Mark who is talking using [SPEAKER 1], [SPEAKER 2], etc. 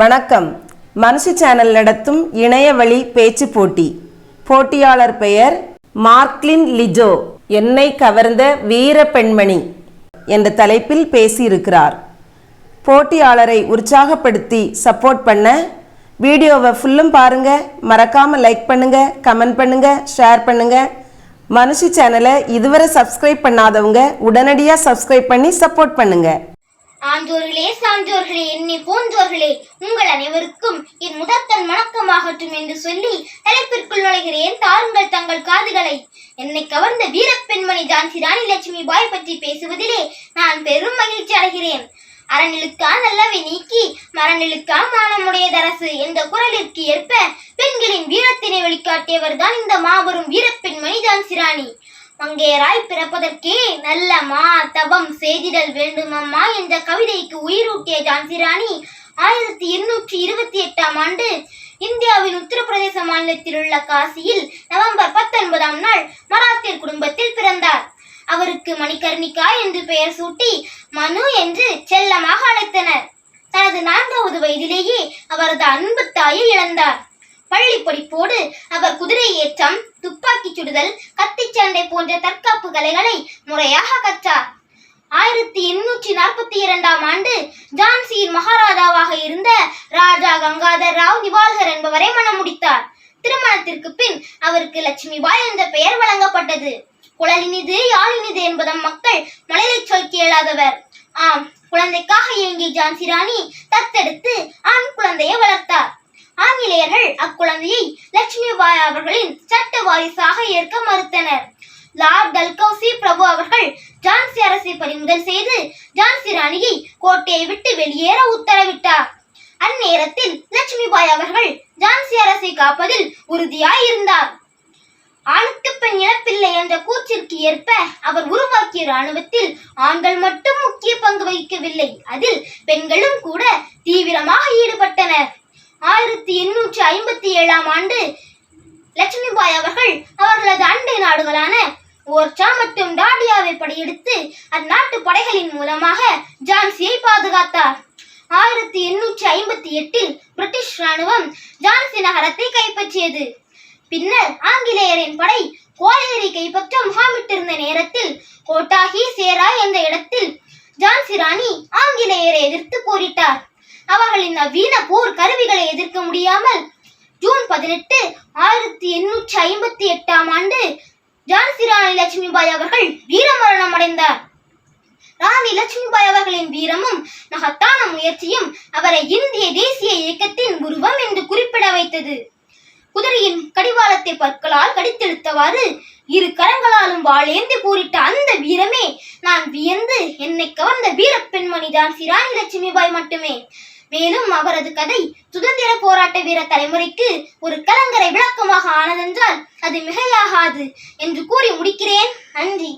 [SPEAKER 1] வணக்கம். மனசு சேனல் நடத்தும் இணையவழி பேச்சு போட்டி. போட்டியாளர் பெயர் மார்க்லின் லிஜோ. என்னை கவர்ந்த வீர பெண்மணி என்ற தலைப்பில் பேசியிருக்கிறார். போட்டியாளரை உற்சாகப்படுத்தி சப்போர்ட் பண்ண வீடியோவை ஃபுல்லும் பாருங்க. மறக்காம லைக் பண்ணுங்க கமெண்ட் பண்ணுங்க ஷேர் பண்ணுங்க. மனுஷி சேனலை இதுவரை சப்ஸ்கிரைப் பண்ணாதவங்க உடனடியாக சப்ஸ்கிரைப் பண்ணி சப்போர்ட் பண்ணுங்கள்
[SPEAKER 2] ஆன்றோர்களே சான்றோர்களே என்னை போன்றோர்களே உங்கள் அனைவருக்கும் என் முதற்கண் வணக்கமாகட்டும் என்று சொல்லி தலைப்பிற்குள் நுழைகிறேன். தாருங்கள் தங்கள் காதுகளை. என்னை கவர்ந்த வீரப்பெண்மணி ஜான்சி ராணி லட்சுமி பாய் பற்றி பேசுவதிலே நான் பெரும் மகிழ்ச்சி அடைகிறேன். அறநிலுக்கா நல்லவை நீக்கி மரநிலுக்கா மானமுடையதரசு என்ற குரலிற்கு ஏற்ப பெண்களின் வீரத்தினை வெளிக்காட்டியவர் தான் இந்த மாபெரும் வீரப்பெண்மணி ஜான்சி ராணி. மங்கையராய் பிறப்பதற்கே நல்ல மா தபம் செய்திடல் வேண்டுமம்மா என்ற கவிதைக்கு உயிரூட்டிய ஜான்சி ராணி ஆயிரத்தி எண்ணூற்றி இருபத்தி எட்டாம் ஆண்டு இந்தியாவின் உத்தரப்பிரதேச மாநிலத்தில் உள்ள காசியில் நவம்பர் பத்தொன்பதாம் நாள் மராத்தியர் குடும்பத்தில் பிறந்தார். அவருக்கு மணிகர்ணிகா என்று பெயர் சூட்டி மனு என்று செல்லமாக அழைத்தனர். தனது நான்காவது வயதிலேயே அவரது அன்பு தாயை இழந்தார். பள்ளி படிப்போடு அவர் குதிரை ஏற்றம் துப்பாக்கி சுடுதல் கத்தி சண்டை போன்ற தற்காப்பு கலைகளை முறையாக கற்றார். ஆயிரத்தி எண்ணூற்றி நாற்பத்தி இரண்டாம் ஆண்டு ஜான்சியின் மகாராஜாவாக இருந்த ராஜா கங்காதர் ராவ் நிவால்கர் என்பவரை மணம் முடித்தார். திருமணத்திற்கு பின் அவருக்கு லட்சுமி பாய் என்ற பெயர் வழங்கப்பட்டது. குழலினிது யாழினிது என்பதன் மக்கள் மலையை சொல் கேளாதவர். ஆம் குழந்தைக்காக இயங்கிய ஜான்சி ராணி தத்தெடுத்து ஆண் குழந்தையை வளர்த்தார். ஆங்கிலேயர்கள் அக்குழந்தையை லட்சுமிபாய் அவர்களின் சட்ட வாரிசாக ஏற்க மறுத்தனர். லார்ட் டல்கௌசி பிரபு அவர்கள் ஜான்சி அரசை பறிமுதல் செய்து ஜான்சி ராணியை கோட்டையை விட்டு வெளியேற உத்தரவிட்டார். அந்நேரத்தில் லட்சுமிபாய் அவர்கள் ஜான்சி அரசை காப்பதில் உறுதியாய் இருந்தார். ஆணுக்கு பெண் இழப்பில்லை என்ற கூற்றிற்கு ஏற்ப அவர் உருவாக்கிய ராணுவத்தில் ஆண்கள் மட்டும் முக்கிய பங்கு வகிக்கவில்லை. அதில் பெண்களும் கூட தீவிரமாக ஈடுபட்டனர். ஆயிரத்தி எண்ணூற்றி ஐம்பத்தி ஏழாம் ஆண்டு லட்சுமிபாய் அவர்கள் அவர்களது அண்டை நாடுகளான ஓர்ச்சா மற்றும் டாடியாவை படையெடுத்து அந்நாட்டு படைகளின் மூலமாக ஜான்சியை பாதுகாத்தார். ஆயிரத்தி எண்ணூற்றி ஐம்பத்தி எட்டில் பிரிட்டிஷ் ராணுவம் ஜான்சி நகரத்தை கைப்பற்றியது. பின்னர் ஆங்கிலேயரின் படை கோலையரை கைப்பற்ற முகாமிட்டிருந்த நேரத்தில் கோட்டாகி சேரா என்ற இடத்தில் ஜான்சி ராணி ஆங்கிலேயரை எதிர்த்து போரிட்டார். அவர்களின் நவீன போர் கருவிகளை எதிர்க்க முடியாமல் ஜூன் பதினெட்டு ஆயிரத்தி எண்ணூற்றி ஐம்பத்தி எட்டாம் ஆண்டு ஜான்சி ராணி லட்சுமிபாய் அவர்கள் வீரமரணம் அடைந்தார். ராணி லட்சுமிபாய் அவர்களின் வீரமும் மகத்தான முயற்சியும் அவரை இந்திய தேசிய இயக்கத்தின் உருவம் என்று குறிப்பிட வைத்தது. குதிரையின் கடிவாளத்தை பற்களால் கடித்தெடுத்தவாறு இரு கரங்களாலும் வாழேந்தி போரிட்ட அந்த வீரமே நான் வியந்து என்னை கவர்ந்த வீரப்பெண்மணிதான் தான் சிராணி லட்சுமிபாய் மட்டுமே. மேலும் அவரது கதை சுதந்திர போராட்ட வீர தலைமுறைக்கு ஒரு கலங்கரை விளக்கமாக ஆனதென்றால் அது மிகையாகாது என்று கூறி முடிக்கிறேன். நன்றி.